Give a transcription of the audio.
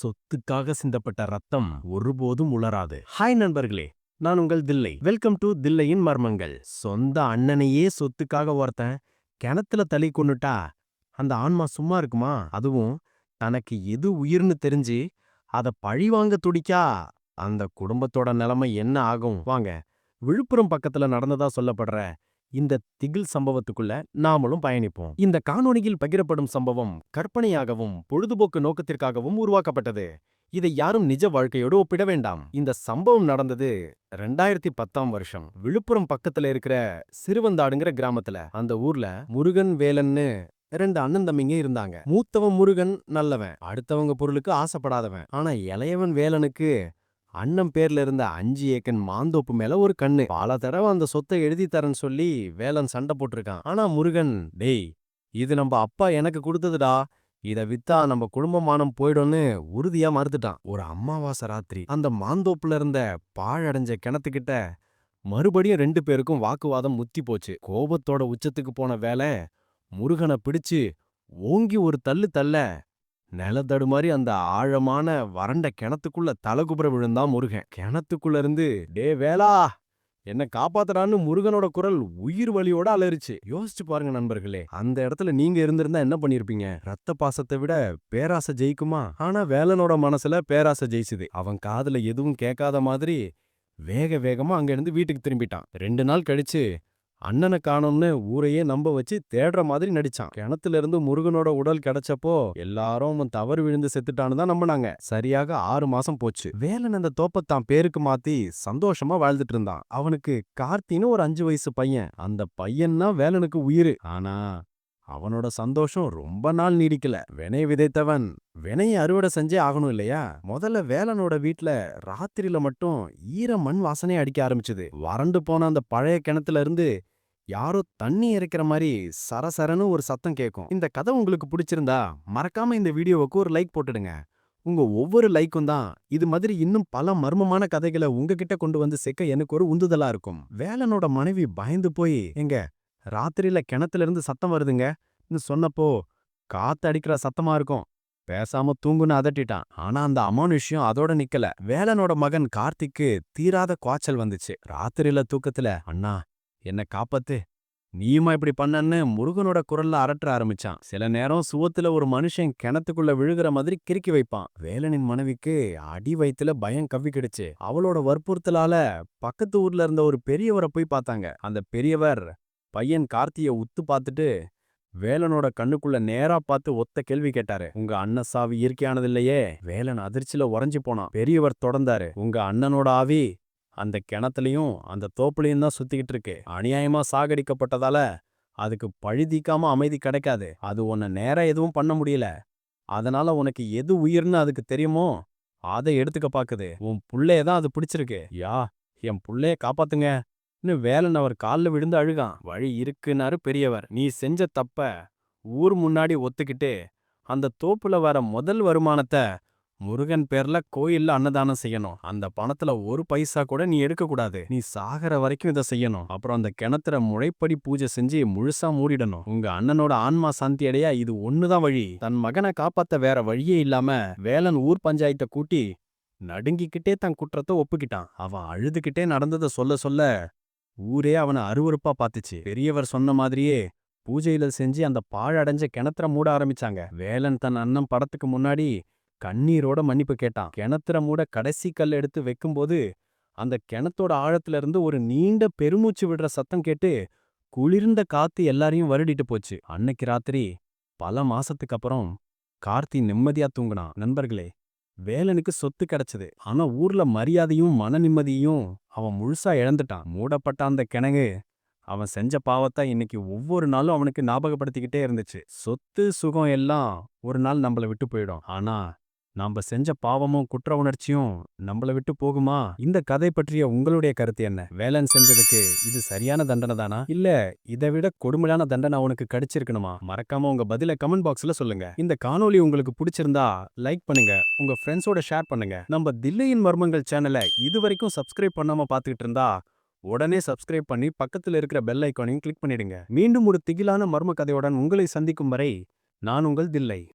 சொத்துக்காக சிந்தப்பட்ட ரத்தம் ஒருபோதும் உலராது. ஹாய் நண்பர்களே நான் உங்கள் தில்லை. வெல்கம் டு தில்லையின் மர்மங்கள். சொந்த அண்ணனையே சொத்துக்காக ஒருத்தன் கிணத்துல தலை கொன்னுட்டா அந்த ஆன்மா சும்மா இருக்குமா? அதுவும் தனக்கு எது உயிர்னு தெரிஞ்சு அத பழி வாங்க துடிக்கா? அந்த குடும்பத்தோட நிலைமை என்ன ஆகும்? வாங்க விழுப்புரம் பக்கத்துல நடந்ததா சொல்லப்படுற இந்த திகில் சம்பவத்துக்குள்ள நாமளும் பயணிப்போம். இந்த காணொளியில் பகிரப்படும் சம்பவம் கற்பனையாகவும் பொழுதுபோக்கு நோக்கத்திற்காகவும் உருவாக்கப்பட்டது. இதை யாரும் நிஜ வாழ்க்கையோடு ஒப்பிட வேண்டாம். இந்த சம்பவம் நடந்தது ரெண்டாயிரத்தி பத்தாம் வருஷம். விழுப்புரம் பக்கத்துல இருக்கிற சிறுவந்தாடுங்கிற கிராமத்துல. அந்த ஊர்ல முருகன் வேலன்னு ரெண்டு அண்ணன் தம்பிங்க இருந்தாங்க. மூத்தவன் முருகன் நல்லவன். அடுத்தவங்க பொருளுக்கு ஆசைப்படாதவன். ஆனா இளையவன் வேலனுக்கு அண்ணன் பேர்ல இருந்த அஞ்சு ஏக்கன் மாந்தோப்பு மேல ஒரு கண்ணு. பல தடவை அந்த சொத்தை எழுதி தரேன்னு சொல்லி வேலன் சண்டை போட்டிருக்கான். ஆனா முருகன் டேய் இது நம்ம அப்பா எனக்கு கொடுத்ததுடா. இத வித்தா நம்ம குடும்பமானம் போயிடும்னு உறுதியா மறுத்துட்டான். ஒரு அம்மாவாசை ராத்திரி அந்த மாந்தோப்புல இருந்த பாழடைஞ்ச கிணத்துக்கிட்ட மறுபடியும் ரெண்டு பேருக்கும் வாக்குவாதம் முத்தி போச்சு. கோபத்தோட உச்சத்துக்கு போன வேலை முருகனை பிடிச்சு ஓங்கி ஒரு தள்ளு தள்ள நிலத்தடு மாதிரி அந்த ஆழமான வறண்ட கிணத்துக்குள்ள தலகுபுற விழுந்தான் முருகன். கிணத்துக்குள்ள இருந்து டே வேலா என்ன காப்பாத்துறான்னு முருகனோட குரல் உயிர் வலியோட அலறிச்சு. யோசிச்சு பாருங்க நண்பர்களே அந்த இடத்துல நீங்க இருந்திருந்தா என்ன பண்ணிருப்பீங்க? ரத்த பாசத்தை விட பேராசை ஜெயிக்குமா? ஆனா வேலனோட மனசுல பேராசை ஜெயிச்சுது. அவன் காதுல எதுவும் கேட்காத மாதிரி வேக வேகமா அங்க இருந்து வீட்டுக்கு திரும்பிட்டான். ரெண்டு நாள் கழிச்சு அண்ணனை காணோம்னு ஊரையே நம்ப வச்சு தேடுற மாதிரி நடிச்சான். கிணத்துல இருந்து முருகனோட உடல் கிடைச்சப்போ எல்லாரும் அவன் தவறு விழுந்து செத்துட்டான்னு தான் நம்பினாங்க. சரியாக ஆறு மாசம் போச்சு. வேலன் அந்த தோப்பத்தான் பேருக்கு மாத்தி சந்தோஷமா வாழ்ந்துட்டு இருந்தான். அவனுக்கு கார்த்தின்னு ஒரு அஞ்சு வயசு பையன். அந்த பையன்னா வேலனுக்கு உயிர். ஆனா அவனோட சந்தோஷம் ரொம்ப நாள் நீடிக்கல. வினை விதைத்தவன் வினையை அறுவடை செஞ்சே ஆகணும் இல்லையா? முதல்ல வேலனோட வீட்ல ராத்திரியில மட்டும் ஈர மண் வாசனை அடிக்க ஆரம்பிச்சது. வறண்டு போன அந்த பழைய கிணத்துல இருந்து யாரோ தண்ணி இறைக்கிற மாதிரி சரசரன்னு ஒரு சத்தம் கேட்கும் இந்த கதை உங்களுக்கு பிடிச்சிருந்தா மறக்காம இந்த வீடியோவுக்கு ஒரு லைக் போட்டுடுங்க. உங்க ஒவ்வொரு லைக்கும் தான் இது மாதிரி இன்னும் பல மர்மமான கதைகளை உங்ககிட்ட கொண்டு வந்து சேர்க்க எனக்கு ஒரு உந்துதலா இருக்கும். வேலனோட மனைவி பயந்து போய் எங்க ராத்திரியில கிணத்துல இருந்து சத்தம் வருதுங்க. சொன்னப்போ காத்து அடிக்கிற சத்தமா இருக்கும். பேசாம தூங்குன்னு அதட்டிட்டான். ஆனா அந்த அமானுஷ்யம் அதோட நிக்கல. வேலனோட மகன் கார்த்திக்கு தீராத குவாச்சல் வந்துச்சு. ராத்திரியில தூக்கத்துல அண்ணா என்ன காப்பாத்து. நீயுமா இப்படி பண்ணன்னு முருகனோட குரல்ல அரட்ட ஆரம்பிச்சான். சில நேரம் சுவத்துல ஒரு மனுஷன் கிணத்துக்குள்ள விழுகிற மாதிரி கிறுக்கி வைப்பான். வேலனின் மனைவிக்கு அடி வயித்துல பயம் கவ்விக்கிடுச்சு. அவளோட வற்புறுத்தலால பக்கத்து ஊர்ல இருந்த ஒரு பெரியவரை போய் பார்த்தாங்க. அந்த பெரியவர் பையன் கார்த்திய உத்து பார்த்துட்டு வேலனோட கண்ணுக்குள்ள நேரா பார்த்து ஒத்த கேள்வி கேட்டாரு. உங்க அண்ணன் சாவி இயற்கையானதில்லையே. வேலன் அதிர்ச்சியில உறைஞ்சு போனான். பெரியவர் தொடர்ந்தாரு. உங்க அண்ணனோட ஆவி அந்த கிணத்துலயும் அந்த தோப்புலையும் தான் சுத்திக்கிட்டு இருக்கு. அநியாயமா சாகடிக்கப்பட்டதால அதுக்கு பழி தீக்காம அமைதி கிடைக்காது. அது உன்னை நேரா எதுவும் பண்ண முடியல. அதனால உனக்கு எது உயிர்னு அதுக்கு தெரியுமோ அதை எடுத்துக்க பாக்குது. உன் புள்ளைய தான் அது பிடிச்சிருக்கு. யா என் புள்ளைய காப்பாத்துங்க. இன்னும் வேலன் அவர் காலில் விழுந்து அழுகான். வழி இருக்குன்னாரு பெரியவர். நீ செஞ்ச தப்ப ஊர் முன்னாடி ஒத்துக்கிட்டு அந்த தோப்புல வர முதல் வருமானத்தை முருகன் பேர்ல கோயில்ல அன்னதானம் செய்யணும். அந்த பணத்துல ஒரு பைசா கூட நீ எடுக்கக்கூடாது. நீ சாகர வரைக்கும் இதை செய்யணும். அப்புறம் அந்த கிணத்துல முளைப்படி பூஜை செஞ்சு முழுசா மூடிடணும். உங்க அண்ணனோட ஆன்மா சாந்தி அடைய இது ஒண்ணுதான் வழி. தன் மகனை காப்பாத்த வேற வழியே இல்லாம வேலன் ஊர் பஞ்சாயத்தை கூட்டி நடுங்கிக்கிட்டே தன் குற்றத்தை ஒப்புக்கிட்டான். அவன் அழுதுகிட்டே நடந்ததை சொல்ல சொல்ல ஊரே அவனை அருவருப்பா பாத்துச்சு. பெரியவர் சொன்ன மாதிரியே பூஜையில செஞ்சு அந்த பாழடைஞ்ச கிணத்துல மூட ஆரம்பிச்சாங்க. வேலன் தன் அண்ணன் படத்துக்கு முன்னாடி கண்ணீரோட மன்னிப்பு கேட்டான். கிணத்துல மூட கடைசி கல் எடுத்து வைக்கும்போது அந்த கிணத்தோட ஆழத்துல இருந்து ஒரு நீண்ட பெருமூச்சு விடுற சத்தம் கேட்டு குளிர்ந்த காத்து எல்லாரையும் வருடிட்டு போச்சு. அன்னைக்கு ராத்திரி பல மாசத்துக்கு அப்புறம் கார்த்தி நிம்மதியா தூங்குனான். நண்பர்களே வேலனுக்கு சொத்து கிடைச்சது. ஆனா ஊர்ல மரியாதையும் மன நிம்மதியும் அவன் முழுசா இழந்துட்டான். மூடப்பட்ட அந்த கிணங்கு அவன் செஞ்ச பாவத்தை இன்னைக்கு ஒவ்வொரு நாளும் அவனுக்கு ஞாபகப்படுத்திக்கிட்டே இருந்துச்சு. சொத்து சுகம் எல்லாம் ஒரு நாள் நம்மள விட்டு போயிடும். ஆனா நாம செஞ்ச பாவமும் குற்ற உணர்ச்சியும் நம்மள விட்டு போகுமா? இந்த கதை பற்றிய உங்களுடைய கருத்து என்ன? வேலன் செஞ்சதுக்கு இது சரியான தண்டனை தானா? இல்ல இதை விட கொடுமையான தண்டனை அவனுக்கு கிடைச்சிருக்கணுமா? மறக்காம உங்க பதில கமெண்ட் பாக்ஸ்ல சொல்லுங்க. இந்த காணொலி உங்களுக்கு பிடிச்சிருந்தா லைக் பண்ணுங்க. உங்க ஃப்ரெண்ட்ஸோட ஷேர் பண்ணுங்க. நம்ம தில்லையின் மர்மங்கள் சேனலை இது வரைக்கும் சப்ஸ்கிரைப் பண்ணாம பாத்துக்கிட்டு இருந்தா உடனே சப்ஸ்கிரைப் பண்ணி பக்கத்துல இருக்கிற பெல் ஐக்கானையும் கிளிக் பண்ணிடுங்க. மீண்டும் ஒரு திகிலான மர்ம கதையுடன் உங்களை சந்திக்கும் வரை நான் உங்கள் தில்லை.